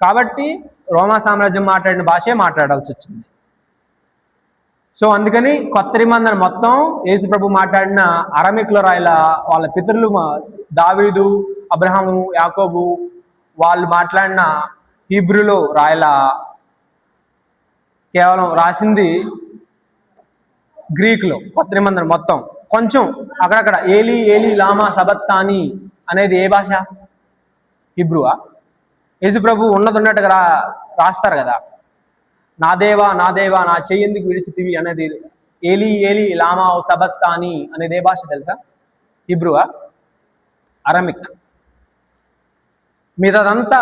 కాబట్టి రోమా సామ్రాజ్యం మాట్లాడిన భాషే మాట్లాడాల్సి వచ్చింది. సో అందుకని కొత్త నిబంధన మొత్తం యేసు ప్రభు మాట్లాడిన అరమికుల రాయల వాళ్ళ పితరులు దావీదు అబ్రహాము యాకోబు వాళ్ళు మాట్లాడిన హీబ్రూలో రాయల కేవలం రాసింది గ్రీకులో కొత్త నిబంధన మొత్తం. కొంచెం అక్కడక్కడ ఏలి ఏలి లామా సబత్తాని అనేది ఏ భాష? హిబ్రువా? యేసుప్రభు ప్రభు రా రాస్తారు కదా. నా దేవా నా దేవా నా చెయ్యందుకు విడిచితివి అనేది ఏలి ఏలి లామా సబత్తాని అనేది ఏ భాష తెలుసా? హిబ్రువా? అరమిక్. మిగతాదంతా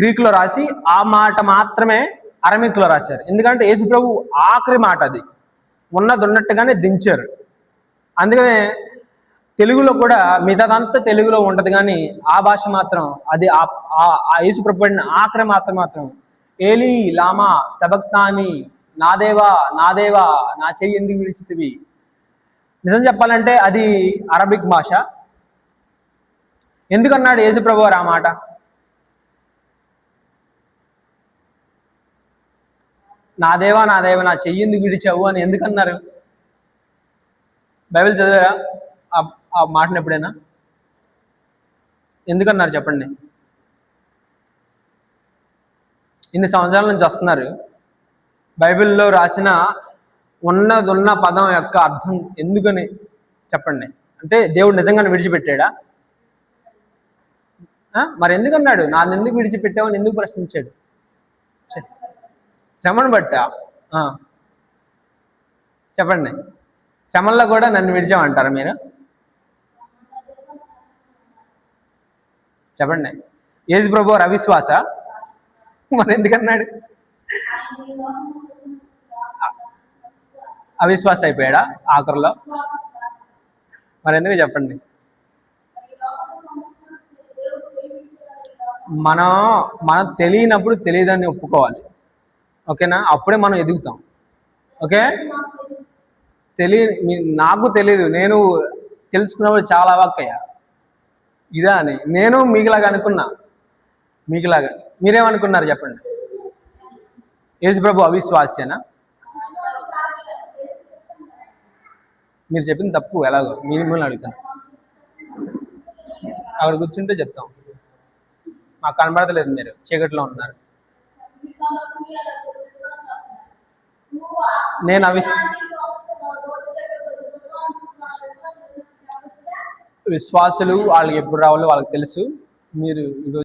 గ్రీకులో రాసి ఆ మాట మాత్రమే అరమిక్లో రాశారు. ఎందుకంటే యేసుప్రభు ఆఖరి మాట అది. ఉన్నది ఉన్నట్టుగానే దించారు. అందుకనే తెలుగులో కూడా మిగతాదంతా తెలుగులో ఉంటది కానీ ఆ భాష మాత్రం అది ఆ యేసు ప్రభు ఆఖర ఆఖరి మాత్రం మాత్రం ఏలి లామా సబక్తాని నాదేవా నాదేవా నా చెయ్యి ఎందుకు విడిచితివి? నిజం చెప్పాలంటే అది అరబిక్ భాష. ఎందుకన్నాడు యేసు ప్రభు ఆ మాట? నా దేవా నా దేవా నా చెయ్యి ఎందుకు విడిచావు అని ఎందుకన్నారు? బైబిల్ చదివారా? ఆ- మాటను ఎప్పుడైనా? ఎందుకన్నారు చెప్పండి. ఇన్ని సంవత్సరాల నుంచి వస్తున్నారు. బైబిల్లో రాసిన ఉన్నదున్న పదం యొక్క అర్థం ఎందుకని చెప్పండి. అంటే దేవుడు నిజంగానే విడిచిపెట్టాడా? మరి ఎందుకన్నాడు? నాది ఎందుకు విడిచిపెట్టావని ఎందుకు ప్రశ్నించాడు? శ్రమను బట్టా? చెప్పండి. శ్రమల్లో కూడా నన్ను విడిచామంటారా మీరు? చెప్పండి. ఏజ్ ప్రభు అవిశ్వాస? మరి ఎందుకన్నాడు? అవిశ్వాస అయిపోయాడా ఆఖరిలో? మరి ఎందుకు చెప్పండి? మనం మనం తెలియనప్పుడు తెలియదని ఒప్పుకోవాలి. ఓకేనా? అప్పుడే మనం ఎదుగుతాం. ఓకే? తెలియ నాకు తెలియదు నేను తెలుసుకున్నప్పుడు చాలా వాక్ అయ్యా. ఇదా అని. నేను మీకులాగా అనుకున్నా. మీకులాగా. మీరేమనుకున్నారు చెప్పండి. యేసు ప్రభు అవిశ్వాస్యనా? మీరు చెప్పింది తప్పు ఎలాగో. మీ మిమ్మల్ని అడుగుతాను. అక్కడ కూర్చుంటే చెప్తాం. మాకు కనబడతలేదు మీరు. చీకట్లో ఉన్నారు. నేను అవి విశ్వాసులు వాళ్ళకి ఎప్పుడు రావాలో వాళ్ళకి తెలుసు. మీరు ఈరోజు